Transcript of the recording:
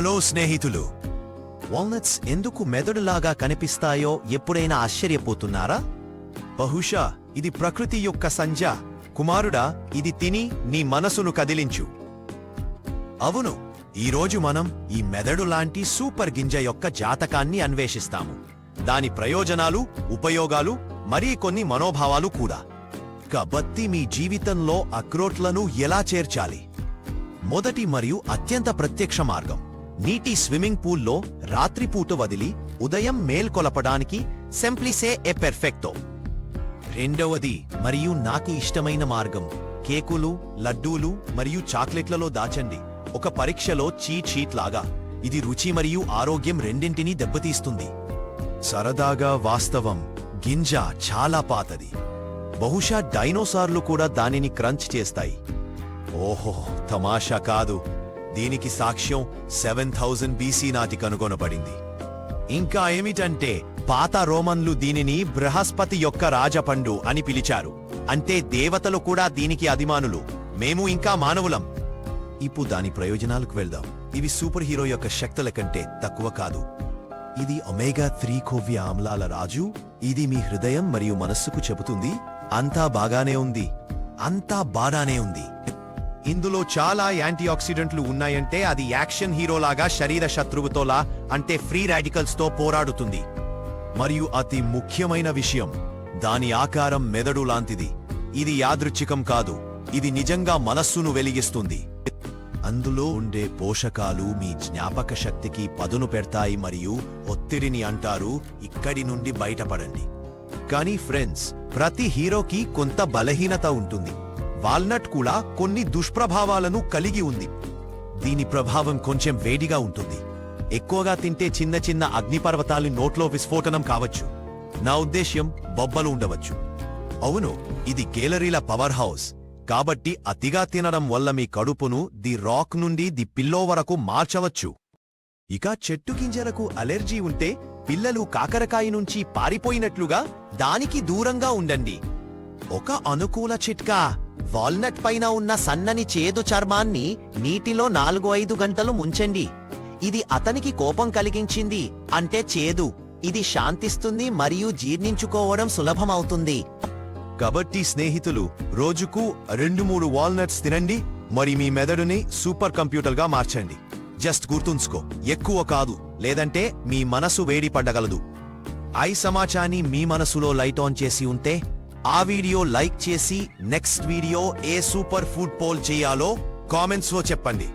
Hello స్నేహితులు. Walnuts ఎందుకు మెదడులాగా కనిపిస్తాయో ఎప్పుడైనా ఆశ్చర్యపోతున్నారా? బహుశా ఇది ప్రకృతి యొక్క సంజ కుమారుడా ఇది తిని నీ మనసును కదిలించు. అవును ఈరోజు మనం ఈ మెదడు లాంటి సూపర్ గింజ యొక్క జాతకాన్ని అన్వేషిస్తాము. దాని ప్రయోజనాలు ఉపయోగాలు మరీ కొన్ని మనోభావాలు కూడా. కాబట్టి మీ జీవితంలో అక్రోట్లను ఎలా చేర్చాలి? మొదటి మరియు అత్యంత ప్రత్యక్ష మార్గం. నీటి స్విమ్మింగ్ పూల్లో రాత్రిపూట వదిలి ఉదయం మేల్కొలపడానికి సెంప్లిసే ఎ పెర్ఫెక్టో రెండవది మరియు నాకు ఇష్టమైన మార్గం కేకులు లడ్డూలు మరియు చాక్లెట్లలో దాచండి. ఒక పరీక్షలో చీట్ షీట్ లాగా. ఇది రుచి మరియు ఆరోగ్యం రెండింటినీ దెబ్బతీస్తుంది. సరదాగా వాస్తవం. గింజ చాలా పాతది. బహుశా డైనోసార్లు కూడా దానిని క్రంచ్ చేస్తాయి. ఓహో తమాషా కాదు. దీనికి సాక్ష్యం సెవెన్ థౌజండ్ బీసీ నాటి కనుగొనబడింది. ఇంకా ఏమిటంటే పాత రోమన్లు దీనిని బృహస్పతి యొక్క రాజపండు అని పిలిచారు. అంటే దేవతలు కూడా దీనికి అభిమానులు. మేము ఇంకా మానవులం. ఇప్పుడు దాని ప్రయోజనాలకు వెళ్దాం. ఇవి సూపర్ హీరో యొక్క శక్తుల కంటే తక్కువ కాదు. ఇది ఒమేగా త్రీ కొవ్య ఆమ్లాల రాజు. ఇది మీ హృదయం మరియు మనస్సుకు చెబుతుంది. అంతా బాగానే ఉంది. అంతా బాగానే ఉంది. ఇందులో చాలా యాంటీ ఆక్సిడెంట్లు ఉన్నాయంటే అది యాక్షన్ హీరోలాగా శరీర శత్రువుతోలా అంటే ఫ్రీ రాడికల్స్తో పోరాడుతుంది. మరియు అతి ముఖ్యమైన విషయం దాని ఆకారం మెదడు లాంటిది. ఇది యాదృచ్ఛికం కాదు ఇది నిజంగా మనస్సును వెలిగిస్తుంది. అందులో ఉండే పోషకాలు మీ జ్ఞాపక శక్తికి పదును పెడతాయి మరియు ఒత్తిడిని అంటారు ఇక్కడి నుండి బయటపడండి. కానీ ఫ్రెండ్స్ ప్రతి హీరోకి కొంత బలహీనత ఉంటుంది. వాల్నట్ కూడా కొన్ని దుష్ప్రభావాలను కలిగి ఉంది. దీని ప్రభావం కొంచెం వేడిగా ఉంటుంది. ఎక్కువగా తింటే చిన్న చిన్న అగ్నిపర్వతాలు నోట్లో విస్ఫోటనం కావచ్చు. నా ఉద్దేశ్యం బొబ్బలు ఉండవచ్చు. అవును ఇది కేలరీల పవర్ హౌస్. కాబట్టి అతిగా తినడం వల్ల మీ కడుపును ది రాక్ నుండి ది పిల్లో వరకు మార్చవచ్చు. ఇక చెట్టు గింజలకు అలెర్జీ ఉంటే పిల్లలు కాకరకాయ నుంచి పారిపోయినట్లుగా దానికి దూరంగా ఉండండి. ఒక అనుకూల చిట్కా. వాల్నట్ పైన ఉన్న సన్నని చేదు చర్మాన్ని నీటిలో నాలుగు ఐదు గంటలు ముంచండి. ఇది అతనికి కోపం కలిగించింది అంటే చేదు. ఇది శాంతిస్తుంది మరియు జీర్ణించుకోవడం సులభమవుతుంది. కాబట్టి స్నేహితులు రోజుకు రెండు మూడు వాల్నట్స్ తినండి మరి మీ మెదడుని సూపర్ కంప్యూటర్గా మార్చండి. జస్ట్ గుర్తుంచుకో ఎక్కువ కాదు లేదంటే మీ మనసు వేడి పడగలదు. ఐ సమాచాన్ని మీ మనసులో లైట్ ఆన్ చేసి ఉంటే ఆ వీడియో లైక్ చేసి నెక్స్ట్ వీడియో ఏ సూపర్ ఫుడ్ పోల్ చేయాలో కామెంట్స్లో చెప్పండి.